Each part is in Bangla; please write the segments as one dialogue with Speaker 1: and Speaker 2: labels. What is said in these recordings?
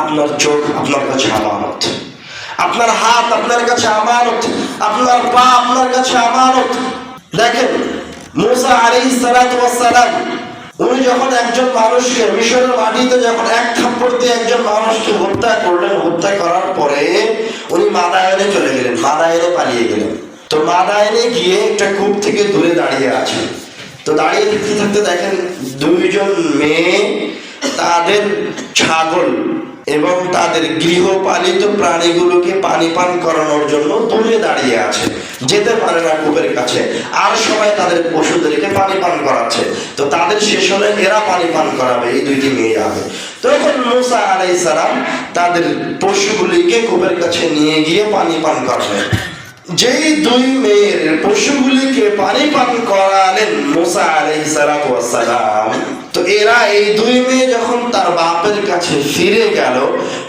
Speaker 1: আপনার চোখ আপনার কাছে আমানত। আপনার হাত, আপনার কাছে আমানত। আপনার পা, আপনার কাছে আমানত। দেখেন, মুসা ওয়াস সালাম, উনি যখন একজন মানুষকে মিশরের মাটিতে যখন এক থাপ্পড় দিয়ে একজন মানুষকে হত্যা করলেন, হত্যা করার পরে উনি মাদায়নে চলে গেলেন, মাদায়নে পালিয়ে গেলেন। তো মাদায়নে গিয়ে একটা কূপ থেকে দূরে দাঁড়িয়ে আছেন তো দাঁড়িয়ে থাকতে থাকতে দেখেন, দুইজন মেয়ে, তাদের ছাগল এবং তাদের গৃহপালিত প্রাণীগুলোকে পানি পান করানোর জন্য দূরে দাঁড়িয়ে আছে, যেতে পারে না কূপের কাছে। আর সবাই তাদের পশুদেরকে পানি পান করাচ্ছে। তো তাদের শেষ হলে এরা পানি পান করাবে, এই দুইটি মেয়ে যাবে। তখন মুসা আলাই সালাম তাদের পশুগুলিকে কূপের কাছে নিয়ে গিয়ে পানি পান করাবেন যেই দুই মেয়ের পশুগুলিকে পানি পান করালেন মুসা ওয়াস সালাম তো এরা এই দুই মেয়ে যখন তার বাপের কাছে ফিরে গেল,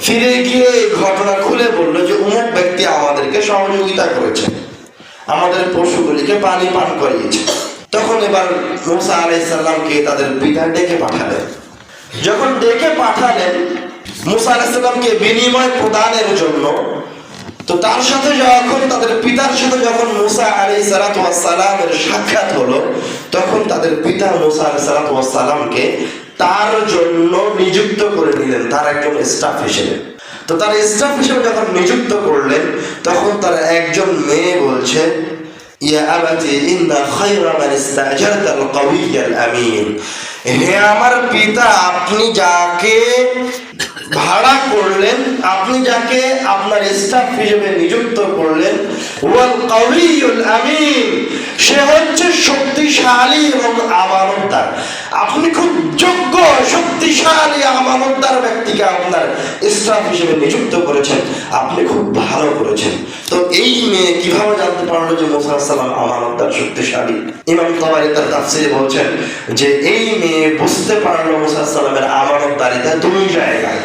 Speaker 1: ফিরে গিয়ে এই ঘটনা খুলে বলল যে অমুক ব্যক্তি আমাদেরকে সহযোগিতা করেছে। আমাদের পশুগুলিকে পানি পান করিয়েছে। তখন এবার মুসা আলাইহিস সালামকে তাদের পিতা ডেকে পাঠালেন। যখন ডেকে পাঠালেন, মুসা আলাইহিস সালামকে বিনিময় প্রদানের জন্য তো তার সাথে যখন, তাদের পিতার সাথে যখন মুসা আলী সালাতামের সাক্ষাৎ হলো, তখন তাদের পিতা মুসা আলী সালাতামকে তার জন্য নিযুক্ত করে নিলেন, তার একজন স্টাফ হিসেবে। তো তার স্টাফ হিসেবে যখন নিযুক্ত করলেন, তখন তার একজন মেয়ে বলছে, ইয়া আবাতি, ইন্না খায়রা মান ইস্তাজারতা আল-কাওয়িয় আল-আমিন হে আমার পিতা, আপনি যাকে ভাড়া করলেন আপনি যাকে আপনার স্টাফ হিসেবে নিযুক্ত করলেন, ওয়াল কাউইউল আমিন, সে হচ্ছে শক্তিশালী এবং আমানতদার। আপনি খুব যোগ্য, শক্তিশালী, আমানতদার ব্যক্তিকে আপনার স্টাফ হিসেবে নিযুক্ত করেছেন। আপনি খুব ভালো করেছেন। তো এই মেয়ে কীভাবে জানতে পারল যে মুসা সালাম আমানতদার শক্তিশালী? ইমাম তাবারি তার তাফসিরে বলছেন যে, এই মেয়ে বুঝতে পারল মুসা সালামের আমানতদারিতা দুই জায়গায়।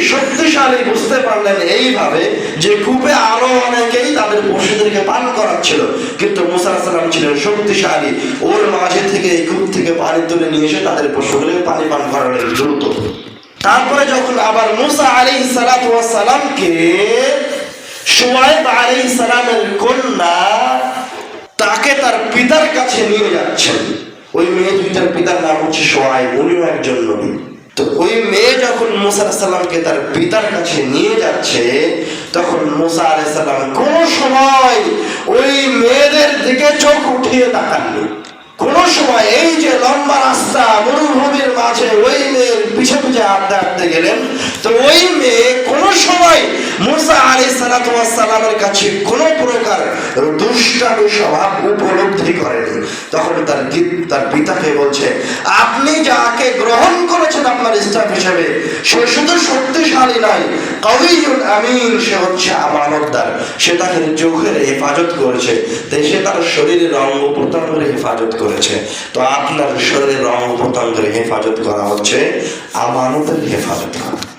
Speaker 1: শক্তিশালী বুঝতে পারলেন এইভাবে যে আরও অনেকেই তাদের পশুদেরকে করাচ্ছিল। কিন্তু মুসাসাল্লাম শক্তিশালী। ওর মাঝে থেকে এই কূপ থেকে পানি তুলে নিয়ে এসে তাদের পশুগুলোকে পানি পান করালেন দ্রুত। তারপরে যখন আবার মুসা আলী সালামকে সোয়াইব আলী সালামের কন্যা তাকে তার পিতার কাছে নিয়ে যাচ্ছেন। ওই মেয়ে দুইটার পিতার নাম হচ্ছে সোয়াইব, উনিও একজন নবী। তো ওই মেয়ে যখন মুসা সাল্লামকে তার পিতার কাছে নিয়ে যাচ্ছে, তখন মুসা আলাইসাল্লাম কোন সময় ওই মেয়েদের দিকে চোখ উঠিয়ে তাকাননি। কোন সময় এই যে লম্বা রাস্তা মরুভূমির মাঝে ওই মেয়ের পিছে পিছে আড্ডা আড্ডা গেলেন তো ওই মেয়ে কোন সময় মুসা আলী সালামের কাছে কোন প্রকার দুষ্টামি, স্বভাব উপলব্ধি করেনি। তখন তার তার পিতাকে বলছে, আপনি যাকে গ্রহণ করেছেন আপনার স্টাফ হিসেবে, সে শুধু শক্তিশালী নয়, কবিউল আমিন, সে হচ্ছে আমানতদার। সে তাকে চোখের হেফাজত করেছে সে তার শরীরের অঙ্গ প্রত্যঙ্গের হেফাজত করেছে। তো আপনার শরীরের অঙ্গ প্রত্যঙ্গের হেফাজত করা হচ্ছে আমানতের হেফাজত করা।